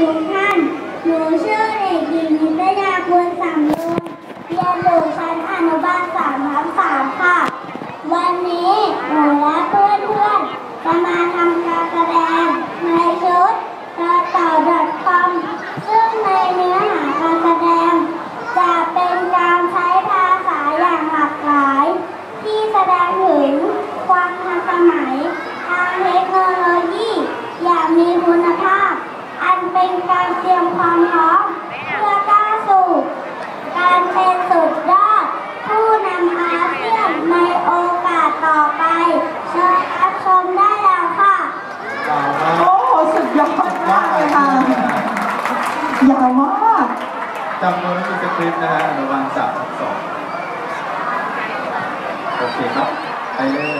ทุกท่าน หนูชื่อเด็กหญิงนิตยาควรสามลงเรียนอยู่ชั้นอนุบาลสามทับสามค่ะ วันนี้หนูและเพื่อนๆจะมาทำการแสดง เป็นการเตรียมความพร้อมเพื่อก้าสู่การเป็นสุดยอดผู้นำอาเซียนในโอกาสต่อไปเชิญรับชมได้แล้วค่ะ โอ้สุดยอดมากเลยค่ะยาวมากจำนวนคือสคริปต์นะฮะอนุบาลสามสองโอเคครับ ไปเลย